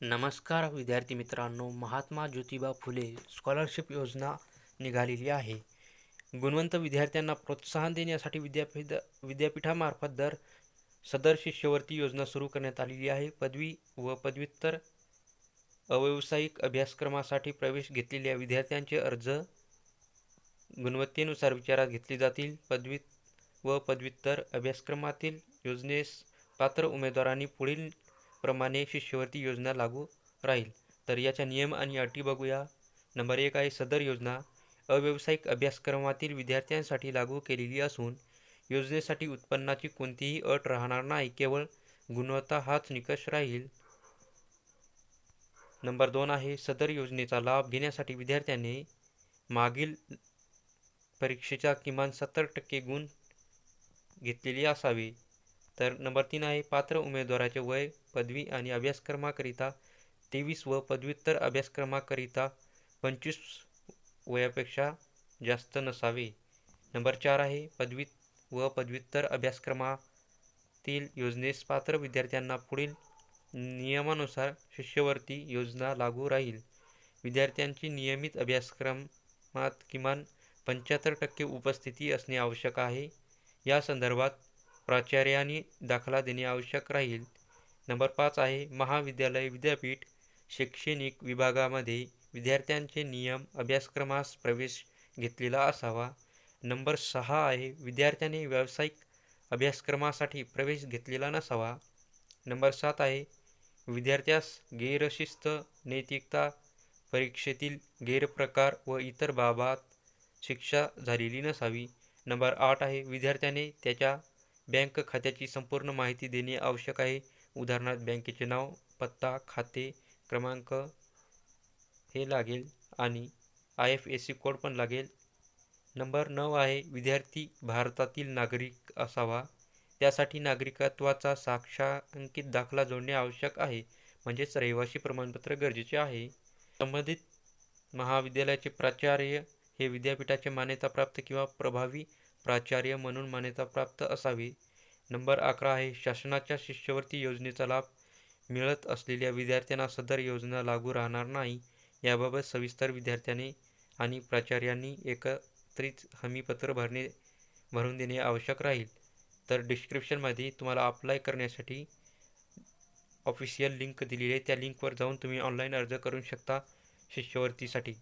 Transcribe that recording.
नमस्कार विद्यार्थी मित्रांनो. महात्मा ज्योतिबा फुले स्कॉलरशिप योजना निघालेली आहे. गुणवंत विद्यार्थ्यांना प्रोत्साहन देण्यासाठी विद्यापीठ विद्यापीठामार्फत दर सदर शिष्यवृत्ती योजना सुरू करण्यात आलेली आहे. पदवी व पदव्युत्तर अव्यावसायिक अभ्यासक्रमासाठी प्रवेश घेतलेल्या विद्यार्थ्यांचे अर्ज गुणवत्तेनुसार विचारात घेतले जातील. पदवी व पदव्युत्तर अभ्यासक्रमातील योजनेस पात्र उमेदवारांनी पुढील प्रमाणे शिष्यवृत्ती योजना लागू राहील. तर याच्या नियम आणि अटी बघूया. नंबर एक आहे सदर योजना. अव्यावसायिक अभ्यासक्रमातील विद्यार्थ्यांसाठी लागू केलेली असून योजनेसाठी उत्पन्नाची कोणतीही अट राहणार नाही. केवळ गुणवत्ता हाच निकष राहील. नंबर दोन आहे सदर योजनेचा लाभ घेण्यासाठी विद्यार्थ्याने मागील परीक्षेच्या किमान सत्तर टक्के गुण घेतलेली असावी. तर नंबर तीन आहे पात्र उमेदवाराचे वय पदवी आणि अभ्यासक्रमाकरिता तेवीस व पदव्युत्तर अभ्यासक्रमाकरिता पंचवीस वयापेक्षा जास्त नसावे. नंबर चार आहे पदवी व पदव्युत्तर अभ्यासक्रमातील योजनेस पात्र विद्यार्थ्यांना पुढील नियमानुसार शिष्यवृत्ती योजना लागू राहील. विद्यार्थ्यांची नियमित अभ्यासक्रमात किमान पंच्याहत्तर टक्के उपस्थिती असणे आवश्यक आहे. या संदर्भात प्राचार्याने दाखला देणे आवश्यक राहील. नंबर पाच आहे महाविद्यालय विद्यापीठ शैक्षणिक विभागामध्ये विद्यार्थ्यांचे नियम अभ्यासक्रमास प्रवेश घेतलेला असावा. नंबर सहा आहे विद्यार्थ्याने व्यावसायिक अभ्यासक्रमासाठी प्रवेश घेतलेला नसावा. नंबर सात आहे विद्यार्थ्यास गैरशिस्त नैतिकता परीक्षेतील गैरप्रकार व इतर बाबात शिक्षा झालेली नसावी. नंबर आठ आहे विद्यार्थ्याने त्याच्या बँक खात्याची संपूर्ण माहिती देणे आवश्यक आहे. उदाहरणार्थ बँकेचे नाव पत्ता खाते क्रमांक हे लागेल आणि I F S C code पण लागेल. नंबर नऊ आहे विद्यार्थी भारतातील नागरिक असावा. त्यासाठी नागरिकत्वाचा साक्षांकित दाखला जोडणे आवश्यक आहे म्हणजेच रहिवासी प्रमाणपत्र गरजेचे आहे. संबंधित महाविद्यालयाचे प्राचार्य हे विद्यापीठाचे मान्यताप्राप्त किंवा प्रभावी प्राचार्य म्हणून मान्यताप्राप्त असावी. नंबर अकरा आहे शासनाच्या शिष्यवृत्ती योजनेचा लाभ मिळत असलेल्या विद्यार्थ्यांना सदर योजना लागू राहणार नाही याबाबत सविस्तर विद्यार्थ्यांनी आणि प्राचार्यांनी एकत्रित हमीपत्र भरणे भरून देणे आवश्यक राहील. तर डिस्क्रिप्शनमध्ये तुम्हाला अप्लाय करण्यासाठी ऑफिशियल लिंक दिलेली आहे. त्या लिंकवर जाऊन तुम्ही ऑनलाईन अर्ज करू शकता शिष्यवृत्तीसाठी.